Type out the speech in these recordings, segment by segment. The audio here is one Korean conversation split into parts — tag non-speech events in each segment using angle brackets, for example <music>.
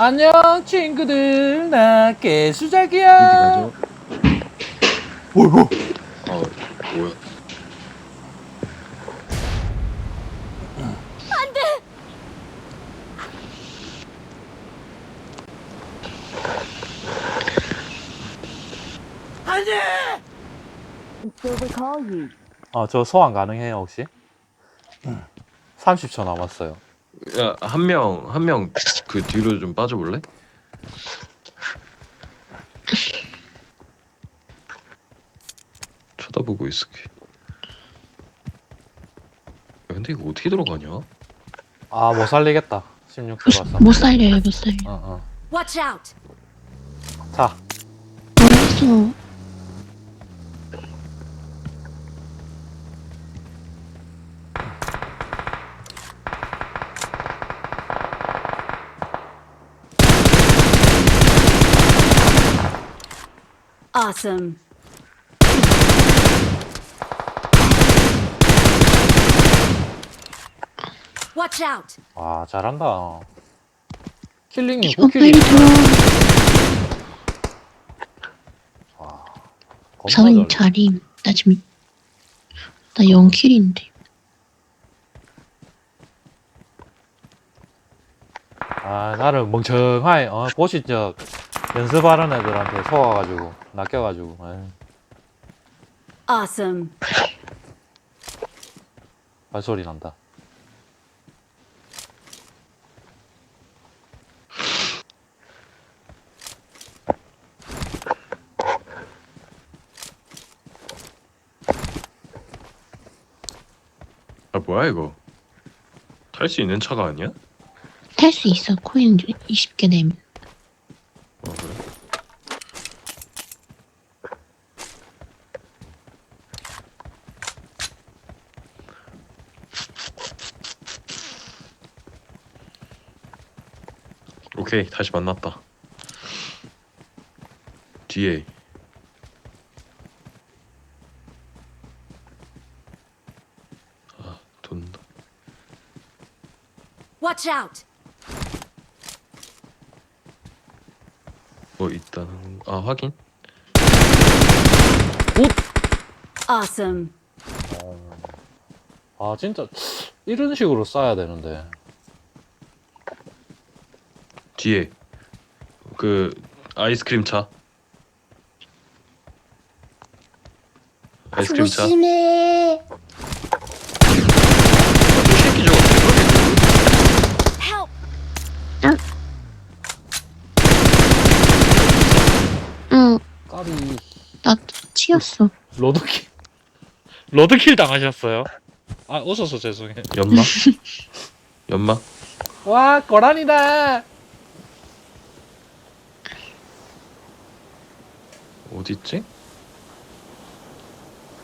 안녕 친구들 나 개수작이야. 어이구 어, 뭐야? still recall you. 어저 소환 가능해요 혹시? 30초 남았어요 야, 한 명, 한 명 그 뒤로 좀 빠져볼래? 쳐다보고 있을게. 야, 근데 이거 어떻게 들어가냐? 아 못 살리겠다 16초라서 못 살려요, 못 살려. 어어 Watch out! 자 알았어. Awesome. Watch out! 와 잘한다 킬링님 이거 빨리 9킬이 들어. 와 겁나 사장님 잘해 자림. 나 지금 나 0킬인데. 아 나를 멍청하게 어 보시적 연습하는 애들한테 속아가지고 낚여가지고 에이, Awesome. 발소리 난다 아, 뭐야 이거? 탈 수 있는 차가 아니야? 탈 수 있어. 코인 20개 내면. 오케이 다시 만났다. 뒤에 아 돈다. Watch out! 뭐 있다는 아 확인. Awesome. 아 진짜 이런 식으로 쏴야 되는데 뒤에 그 아이스크림 차. 아이스크림 차. 조심해. 이 새끼 저거 Help! 응, 까비. 나 치였어. 로드킬. 로드킬 당하셨어요? 아 웃어서 죄송해. 연막 연막 와 고라니다 어디 있지?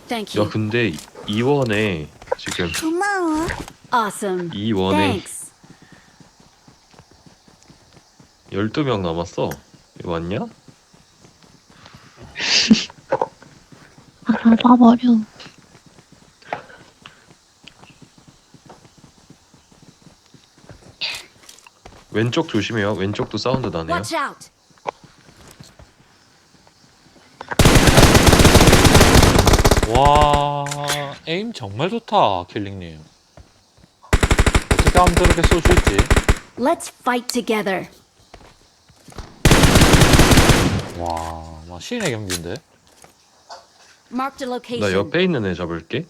Thank 야 you. 근데 이원에 지금 고마워. Awesome. 이원에 Thanks. 12명 남았어 이거 맞냐? 알아봐버려. 왼쪽 조심해요 왼쪽도 사운드 나네요 Watch out! 와 에임 정말 좋다 킬링님 어떻게 하면 저렇게 쏠 수 있지? Let's fight together. 와, 막 신의 경기인데? Marked a 나 location. 옆에 있는 애 잡을게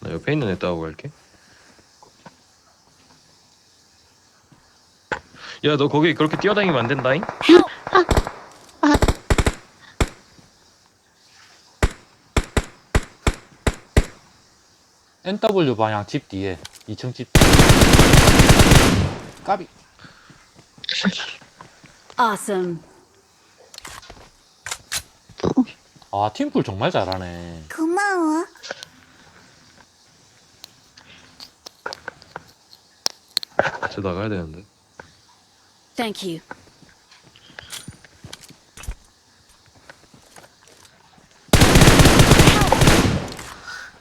나 옆에 있는 애 따고 갈게 야 너 거기 그렇게 뛰어다니면 안 된다잉? NW 방향 집 뒤에 2층 집 까비 Awesome. 아 팀플 정말 잘하네 고마워. 같이 나가야 되는데 Thank you.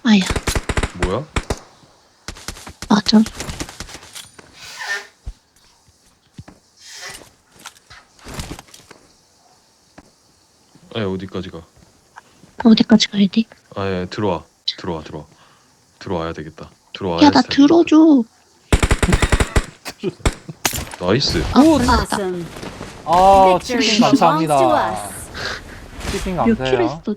아야, 뭐야? 맞아. 아, 에 어디까지 가? 어디까지 가야 돼? 아예 들어와 들어와 들어와 들어와야 되겠다 들어와 야, 나 들어줘. <laughs> 나이스 아, 맞아. 치킨 아, 감사합니다 치킨 감사해요 몇 킬 했어